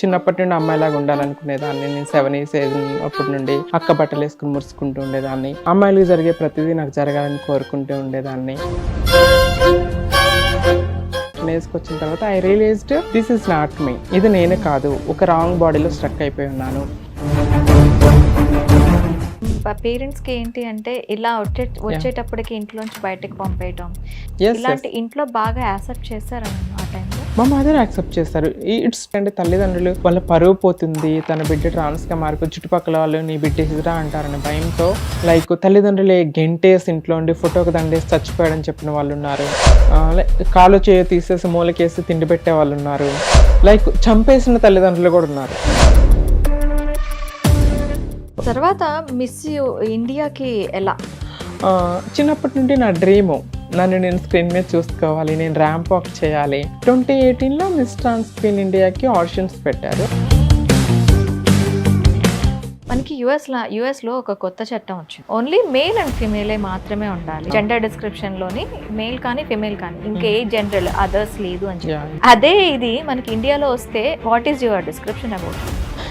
చిన్నప్పటి నుండి అమ్మాయిలాగా ఉండాలనుకునేదాన్ని నేను సెవెన్ ఇయర్స్ ఏజ్ అప్పటి నుండి అక్క బట్టలు వేసుకుని మురుసుకుంటూ ఉండేదాన్ని. అమ్మాయిలకు జరిగే ప్రతిదీ నాకు జరగాలని కోరుకుంటూ ఉండేదాన్ని. వేసుకొచ్చిన తర్వాత I realised this is not me ఇది నేనే కాదు. ఒక రాంగ్ బాడీలో స్ట్రక్ అయిపోయి ఉన్నాను. పేరెంట్స్కి ఏంటి అంటే ఇలా వచ్చే వచ్చేటప్పటికి ఇంట్లోంచి బయటకు పంపేయటం. ఇలాంటి ఇంట్లో బాగా యాక్సెప్ట్ చేశారు ఆ టైంలో మా మదర్ యాక్సెప్ట్ చేస్తారు. ఇట్స్ అంటే తల్లిదండ్రులు వాళ్ళ పరువు పోతుంది తన బిడ్డ ట్రాన్స్గా మారిపోయి చుట్టుపక్కల వాళ్ళు నీ బిడ్డ హిజరా అంటారనే భయంతో లైక్ తల్లిదండ్రులే గెంటేసి ఇంట్లో ఉండి ఫోటోకి దండేసి చచ్చిపోయాడని చెప్పిన వాళ్ళు ఉన్నారు. కాలు చేయ తీసేసి మూలకేసి తిండి పెట్టే వాళ్ళు ఉన్నారు. లైక్ చంపేసిన తల్లిదండ్రులు కూడా ఉన్నారు. తర్వాత మిస్ ఇండియాకి ఎలా? చిన్నప్పటి నుండి నా డ్రీము నన్ను నేను స్క్రీన్ మీద చూసుకోవాలి నేను ర్యాంప్ వాక్ చేయాలి. ట్వంటీ ఎయిటీన్లో మిస్ ట్రాన్స్ క్వీన్ ఇండియాకి ఆడిషన్స్ పెట్టారు. మనకి యుఎస్ లా యుఎస్లో ఒక కొత్త చట్టం వచ్చింది. ఓన్లీ మేల్ అండ్ ఫిమేలే మాత్రమే ఉండాలి. జెండర్ డిస్క్రిప్షన్లోని మేల్ కానీ ఫిమేల్ కానీ. ఇంకే జెండర్ అదర్స్ లేదు అని చెప్పి. అదే ఇది మనకి ఇండియాలో వస్తే what is your description about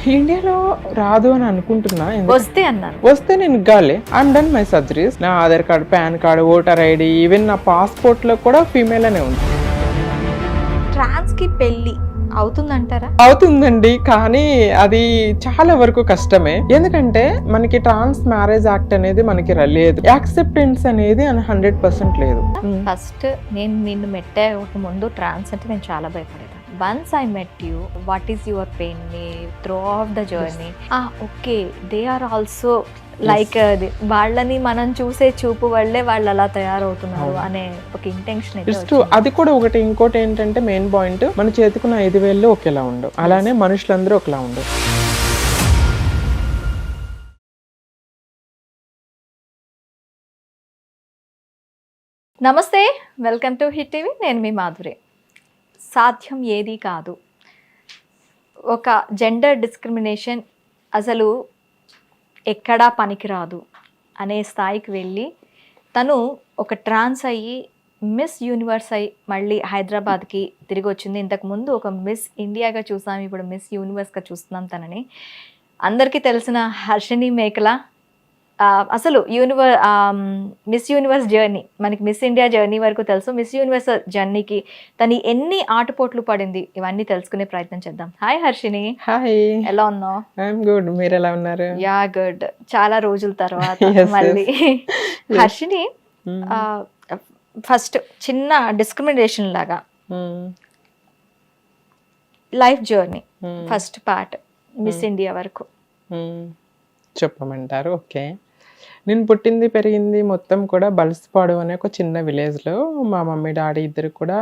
ఇండియాలో రాదు అని అనుకుంటున్నా వస్తే అన్నాను. వస్తే నేను గాలి. ఐమ్ డన్ మై సర్జరీస్ నా Aadhaar card PAN card voter ID even నా పాస్పోర్ట్లో కూడా ఫీమేల్ అనే ఉంది. ట్రాన్స్కి పెళ్ళి అవుతుందంటారా? అవుతుందండి కానీ అది చాలా వరకు కష్టమే. ఎందుకంటే మనకి ట్రాన్స్ మ్యారేజ్ యాక్ట్ అనేది మనకి ర- లేదు. యాక్సెప్టెన్స్ అనేది హండ్రెడ్ పర్సెంట్ లేదు. ఫస్ట్ నేను నిన్ను మెట్టే ఒక ముందు ట్రాన్స్ అంటే నేను చాలా భయపడేదాన్ని. Once I met you what is your pain through of the journey okay they are also like వాళ్ళని మనం చూసే చూపు వల్లే వాళ్ళు అలా తయారవుతున్నారు. అనే ఒక ఇంటెన్షన్ అది కూడా ఒకటి ఇంకోటి ఏంటంటే మెయిన్ పాయింట్ మన చేతికున్న ఐదు వేళ్ళు ఒకేలా ఉండవు. అలానే మనుషులందరూ ఒకలా ఉండవు. నమస్తే. వెల్కమ్ టు హిట్ టీవీ నేను మీ మాధురి. సాధ్యం ఏది కాదు. ఒక జెండర్ డిస్క్రిమినేషన్ అసలు ఎక్కడా పనికిరాదు అనే స్థాయికి వెళ్ళి తను ఒక ట్రాన్స్ అయ్యి మిస్ యూనివర్స్ అయి మళ్ళీ హైదరాబాద్కి తిరిగి వచ్చింది. ఇంతకుముందు ఒక మిస్ ఇండియాగా చూసాం. ఇప్పుడు మిస్ యూనివర్స్గా చూస్తున్నాం తనని. అందరికీ తెలిసిన హర్షిని మేకల అసలు యూనివర్ మిస్ యూనివర్స్ జర్నీ మనకి మిస్ ఇండియా జర్నీ వరకు తెలుసు. మిస్ యూనివర్స్ జర్నీకి తను ఎన్ని ఆటుపోట్లు పడింది ఇవన్నీ తెలుసుకునే ప్రయత్నం చేద్దాం. హాయ్ హర్షిని హాయ్ ఎలా ఉన్నావు? ఐఎమ్ గుడ్ మీరు ఎలా ఉన్నారు? యా గుడ్ చాలా రోజుల తర్వాత. మళ్ళీ. హర్షిని Hmm. ఫస్ట్ చిన్న డిస్క్రిమినేషన్ లాగా. Hmm. Life journey Hmm. First part Miss India వరకు. Hmm. చెప్పమంటారు. ఓకే నేను పుట్టింది పెరిగింది మొత్తం కూడా బలసపాడు అనే ఒక చిన్న విలేజ్లో మా మమ్మీ డాడీ ఇద్దరు కూడా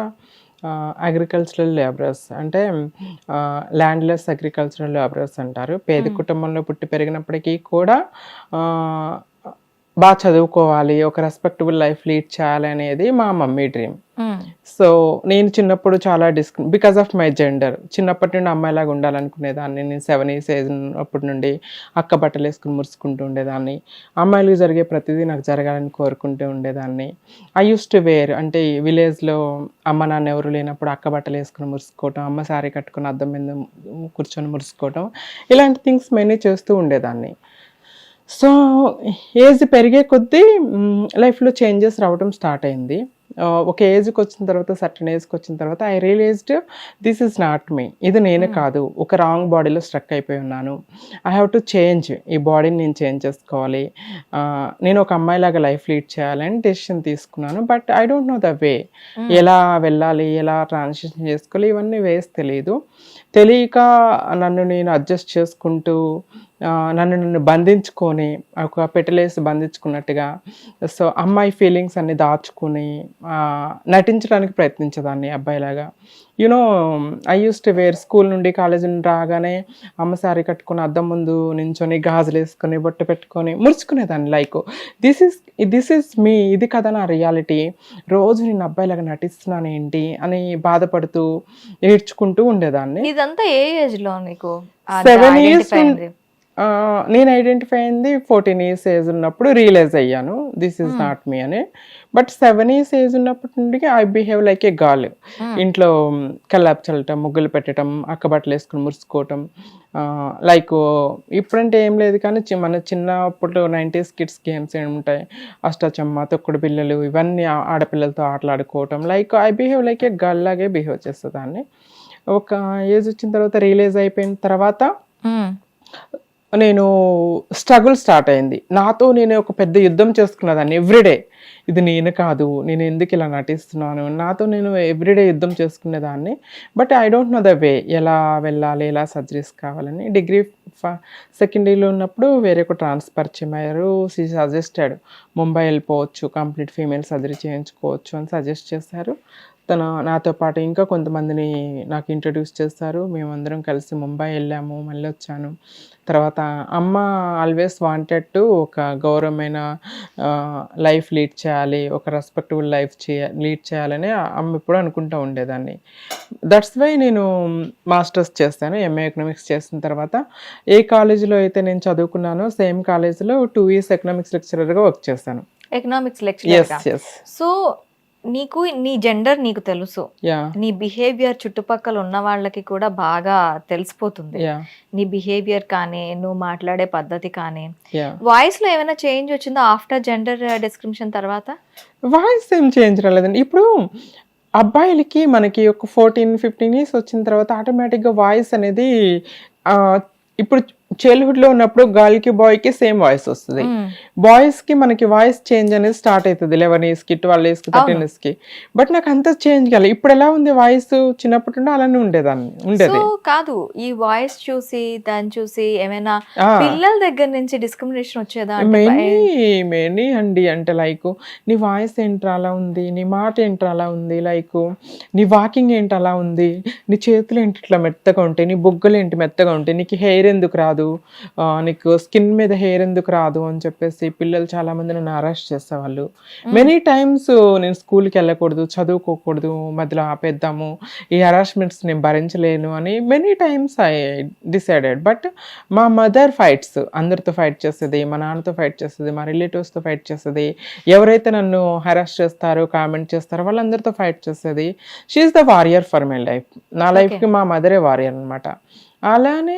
అగ్రికల్చరల్ లేబరర్స్ అంటే ల్యాండ్లెస్ అగ్రికల్చరల్ లేబరర్స్ అంటారు. పేద కుటుంబంలో పుట్టి పెరిగినప్పటికీ కూడా ఆ, బాగా చదువుకోవాలి ఒక రెస్పెక్టబుల్ లైఫ్ లీడ్ చేయాలి అనేది మా మమ్మీ డ్రీమ్ Hmm. సో నేను చిన్నప్పుడు చాలా disc because of my gender చిన్నప్పటి నుండి అమ్మాయిలాగా ఉండాలనుకునేదాన్ని. నేను సెవెన్ ఇయర్స్ ఏజ్ అప్పటి నుండి అక్క బట్టలు వేసుకుని మురుసుకుంటూ ఉండేదాన్ని. అమ్మాయిలకు జరిగే ప్రతిదీ నాకు జరగాలని కోరుకుంటూ ఉండేదాన్ని. ఐ యూస్ టు వేర్ అంటే ఈ విలేజ్లో అమ్మ నాన్న ఎవరు లేనప్పుడు అక్క బట్టలు వేసుకుని మురుసుకోవటం అమ్మ సారీ కట్టుకుని అద్దం మీద కూర్చొని మురుసుకోవటం ఇలాంటి థింగ్స్ మెనీ చేస్తూ ఉండేదాన్ని. సో ఏజ్ పెరిగే కొద్దీ లైఫ్లో చేంజెస్ రావడం స్టార్ట్ అయింది. ఒక ఏజ్కి వచ్చిన తర్వాత సర్టన్ ఏజ్కి వచ్చిన తర్వాత I realised this is not me. ఇది నేనే కాదు. ఒక రాంగ్ బాడీలో స్ట్రక్ అయిపోయి ఉన్నాను. I have to change. ఈ బాడీని నేను చేంజ్ చేసుకోవాలి. నేను ఒక అమ్మాయిలాగా లైఫ్ లీడ్ చేయాలని డెసిషన్ తీసుకున్నాను. But I don't know the way. ఎలా వెళ్ళాలి? ఎలా ట్రాన్సిషన్ చేసుకోవాలి? ఇవన్నీ వేస్ తెలియదు తెలియక నన్ను నేను అడ్జస్ట్ చేసుకుంటూ నన్ను నన్ను బంధించుకొని ఒక పెట్టలేసి బంధించుకున్నట్టుగా. సో అమ్మాయి ఫీలింగ్స్ అన్ని దాచుకుని ఆ, నటించడానికి ప్రయత్నించేదాన్ని అబ్బాయిలాగా. You know I used to wear school నుండి కాలేజీ నుండి రాగానే అమ్మ సారీ కట్టుకుని అద్దం ముందు నించొని గాజులు వేసుకొని బొట్టు పెట్టుకొని ముడుచుకునేదాన్ని. Like this is this is me ఇది కదా నా రియాలిటీ రోజు నేను అబ్బాయిలాగా నటిస్తున్నాను ఏంటి అని బాధపడుతూ ఏడ్చుకుంటూ ఉండేదాన్ని. ఇదంతా ఏ ఏజ్లో నీకు? సెవెన్ ఇయర్స్ నేను ఐడెంటిఫై అయింది ఫోర్టీన్ ఇయర్స్ ఏజ్ ఉన్నప్పుడు రియలైజ్ అయ్యాను దిస్ ఈజ్ నాట్ మీ అని. బట్ సెవెన్ ఇయర్స్ ఏజ్ ఉన్నప్పటి నుండి I behave like a gal ఇంట్లో కల్లాపు చల్లటం ముగ్గులు పెట్టడం అక్క బట్టలు వేసుకుని మురుసుకోవటం లైక్ ఇప్పుడంటే ఏం లేదు కానీ మన చిన్నప్పుడు నైంటీస్ కిడ్స్ గేమ్స్ ఏమి ఉంటాయి? అష్టాచమ్మ తొక్కుడు పిల్లలు ఇవన్నీ ఆడపిల్లలతో ఆటలాడుకోవటం. Like I behave like a girl లాగే బిహేవ్ చేసేదాన్ని. ఒక ఏజ్ వచ్చిన తర్వాత రియలైజ్ అయిపోయిన తర్వాత మ్మ్. నేను స్ట్రగుల్ స్టార్ట్ అయింది. నాతో నేను ఒక పెద్ద యుద్ధం చేసుకున్నదాన్ని ఎవ్రీడే ఇది నేను కాదు నేను ఎందుకు ఇలా నటిస్తున్నాను? నాతో నేను ఎవ్రీడే యుద్ధం చేసుకునేదాన్ని. But I don't know the way ఎలా వెళ్ళాలి ఎలా సర్జరీస్ కావాలని డిగ్రీ సెకండ్ ఇయర్లో ఉన్నప్పుడు వేరే ఒక ట్రాన్స్ఫర్ చేయమయ్యారు సీ సజెస్టెడ్ ముంబై వెళ్ళిపోవచ్చు కంప్లీట్ ఫీమేల్ సర్జరీ చేయించుకోవచ్చు అని సజెస్ట్ చేశారు. తను నాతో పాటు ఇంకా కొంతమందిని నాకు ఇంట్రడ్యూస్ చేస్తారు. మేమందరం కలిసి ముంబై వెళ్ళాము మళ్ళీ వచ్చాను. తర్వాత అమ్మ ఆల్వేస్ వాంటెడ్ టు ఒక గౌరవమైన లైఫ్ లీడ్ చేయాలి ఒక రెస్పెక్టబుల్ లైఫ్ చేయ లీడ్ చేయాలని అమ్మ ఎప్పుడు అనుకుంటూ ఉండేదాన్ని. దట్స్ వై నేను మాస్టర్స్ చేస్తాను ఎంఏ ఎకనామిక్స్ చేసిన తర్వాత. ఏ కాలేజీలో అయితే నేను చదువుకున్నానో సేమ్ కాలేజీలో టూ ఇయర్స్ ఎకనామిక్స్ లెక్చరర్గా వర్క్ చేస్తాను ఎకనామిక్స్ లెక్చరర్ ఎస్ సో నీకు నీ జెండర్ నీకు తెలుసు. నీ బిహేవియర్ చుట్టుపక్కల ఉన్న వాళ్ళకి కూడా బాగా తెలిసిపోతుంది. నీ బిహేవియర్ కానీ నువ్వు మాట్లాడే పద్ధతి కానీ. వాయిస్లో ఏమైనా చేంజ్ వచ్చిందో ఆఫ్టర్ జెండర్ డిస్క్రిప్షన్ తర్వాత? వాయిస్ ఏం చేంజ్ రాలేదండి. ఇప్పుడు అబ్బాయిలకి మనకి ఒక ఫోర్టీన్ ఫిఫ్టీన్ ఇయర్స్ వచ్చిన తర్వాత ఆటోమేటిక్గా వాయిస్ అనేది ఆ, ఇప్పుడు చైల్డ్హుడ్లో ఉన్నప్పుడు గర్ల్కి బాయ్కి సేమ్ వాయిస్ వస్తుంది. మ్మ్. బాయ్స్కి మనకి వాయిస్ చేంజ్ అనేది స్టార్ట్ అవుతుంది లెవెన్ ఇయర్స్కి ట్వెల్వ్ ఇయర్స్కి థర్టీన్ ఇయర్స్కి. బట్ నాకు అంత చేంజ్ కాలేదు ఇప్పుడు ఎలా ఉంది వాయిస్ చిన్నప్పటి నుండి అలానే ఉండేదాన్ని ఉండేది. కాదు. ఈ వాయిస్ చూసి దాన్ని చూసి ఏమైనా. పిల్లల దగ్గర నుంచి డిస్క్రిమినేషన్ వచ్చేదా మెనీ మెనీ అండి. అంటే లైక్ నీ వాయిస్ ఏంటి అలా ఉంది? నీ మాట ఏంటి అలా ఉంది? లైక్ నీ వాకింగ్ ఏంటి అలా ఉంది? నీ చేతులు ఏంటి ఇట్లా మెత్తగా ఉంటాయి? నీ బొగ్గలు ఏంటి మెత్తగా ఉంటాయి? నీకు హెయిర్ ఎందుకు రాదు? ఆ, నీకు స్కిన్ మీద హెయిర్ ఎందుకు రాదు అని చెప్పేసి పిల్లలు చాలా మంది నన్ను అరెస్ట్ చేసేవాళ్ళు. మెనీ టైమ్స్ నేను స్కూల్కి వెళ్ళకూడదు చదువుకోకూడదు మధ్యలో ఆపేద్దాము ఈ హరాస్మెంట్స్ నేను భరించలేను అని many times I decided but మా మదర్ ఫైట్స్ అందరితో ఫైట్ చేస్తుంది మా నాన్నతో ఫైట్ చేస్తుంది మా రిలేటివ్స్తో ఫైట్ చేస్తుంది ఎవరైతే నన్ను హెరాస్ చేస్తారో కామెంట్ చేస్తారో వాళ్ళందరితో ఫైట్ చేస్తుంది she's the warrior for my life నా లైఫ్కి మా మదరే వారియర్ అనమాట అలానే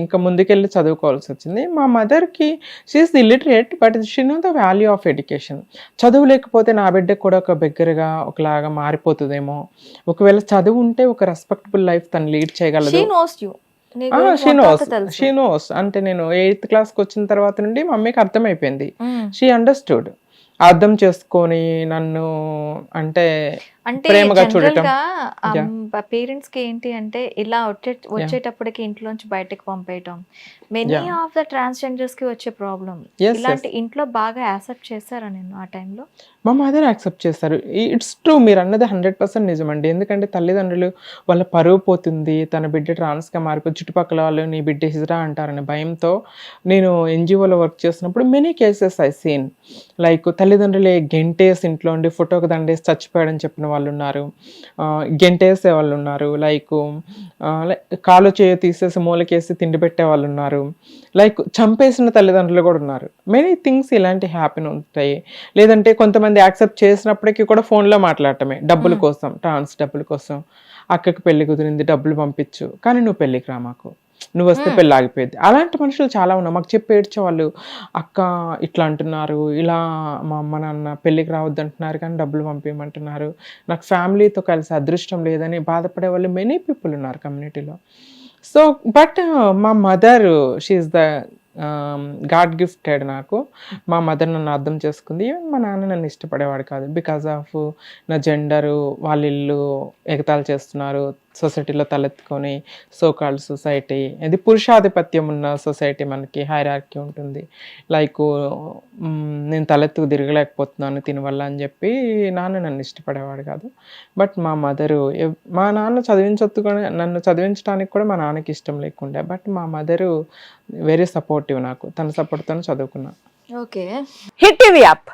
ఇంకా ముందుకెళ్ళి చదువుకోవాల్సి వచ్చింది మా మదర్కి she's illiterate but she know the value of education చదువు లేకపోతే నా బిడ్డకు కూడా ఒక బిగ్గరగా ఒకలాగా మారిపోతుందేమో. ఒకవేళ చదువు ఉంటే ఒక రెస్పెక్టబుల్ లైఫ్ తను లీడ్ చేయగలదు. షీ నోస్ షీ నోస్ అంటే నేను ఎయిత్ క్లాస్కి వచ్చిన తర్వాత నుండి మమ్మీకి అర్థమైపోయింది. షీ అండర్స్టూడ్ అర్థం చేసుకొని నన్ను అంటే అంటే జనరల్. గా పేరెంట్స్కి ఏంటి అంటే ఇలా వచ్చే వచ్చేటప్పటికి ఇంట్లోంచి బయటకు పంపేయటం. మెనీ. ఆఫ్ ద ట్రాన్స్జెండర్స్కి వచ్చే ప్రాబ్లం ఇలాంటి ఇంట్లో బాగా యాక్సెప్ట్ చేశారా నేను ఆ టైంలో మా మదర్ యాక్సెప్ట్ చేస్తారు ఇట్స్ ట్రూ మీరు అన్నది హండ్రెడ్ పర్సెంట్ నిజమండి. ఎందుకంటే తల్లిదండ్రులు వాళ్ళ పరువు పోతుంది తన బిడ్డ ట్రాన్స్గా మారిపోయి చుట్టుపక్కల వాళ్ళు నీ బిడ్డ హిజ్రా అంటారనే భయంతో నేను ఎన్జిఓలో వర్క్ చేసినప్పుడు many cases I seen like తల్లిదండ్రులే గెంటేసి ఇంట్లో ఉండి ఫోటోకి దండేసి చచ్చిపోయాడని చెప్పిన వాళ్ళు ఉన్నారు గెంటేసే వాళ్ళు ఉన్నారు లైక్ కాలు చేయ తీసేసి మూలకేసి తిండి పెట్టే వాళ్ళు ఉన్నారు లైక్ చంపేసిన తల్లిదండ్రులు కూడా ఉన్నారు. మెనీ థింగ్స్ ఇలాంటి హ్యాపీని ఉంటాయి. లేదంటే కొంతమంది యాక్సెప్ట్ చేసినప్పటికీ కూడా ఫోన్లో మాట్లాడటమే. డబ్బుల కోసం ట్రాన్స్ డబ్బుల కోసం. అక్కకి పెళ్ళి కుదిరింది డబ్బులు పంపించు. కానీ నువ్వు పెళ్ళికి రా మాకు నువ్వు వస్తే పెళ్ళి ఆగిపోయింది. అలాంటి మనుషులు చాలా ఉన్నారు. మాకు చెప్పి ఏడ్చేవాళ్ళు అక్క ఇట్లా అంటున్నారు ఇలా మా అమ్మ నాన్న పెళ్ళికి రావద్దు అంటున్నారు కానీ డబ్బులు పంపించమంటున్నారు నాకు ఫ్యామిలీతో కలిసి అదృష్టం లేదని బాధపడే వాళ్ళు మెనీ పీపుల్ ఉన్నారు కమ్యూనిటీలో సో బట్ మా mother she's the god gifted నాకు. మా మదర్ నన్ను అర్థం చేసుకుంది. ఈవెన్ మా నాన్న నన్ను ఇష్టపడేవాడు కాదు. బికాస్ ఆఫ్ నా జెండరు వాళ్ళ ఇల్లు ఎగతాళి చేస్తున్నారు. సొసైటీలో తలెత్తుకొని సోకాల్డ్ సొసైటీ ఇది పురుషాధిపత్యం ఉన్న సొసైటీ మనకి హైరార్కీ ఉంటుంది. లైక్ నేను తలెత్తుకు తిరగలేకపోతున్నాను దీని వల్ల అని చెప్పి నాన్న నన్ను ఇష్టపడేవాడు కాదు. బట్ మా మదరు మా నాన్న చదివించొద్దు నన్ను చదివించడానికి కూడా మా నాన్నకి ఇష్టం లేకుండే. బట్ మా మదరు వెరీ సపోర్టివ్ నాకు. తన సపోర్ట్తో చదువుకున్నా. ఓకే. Hit TV app.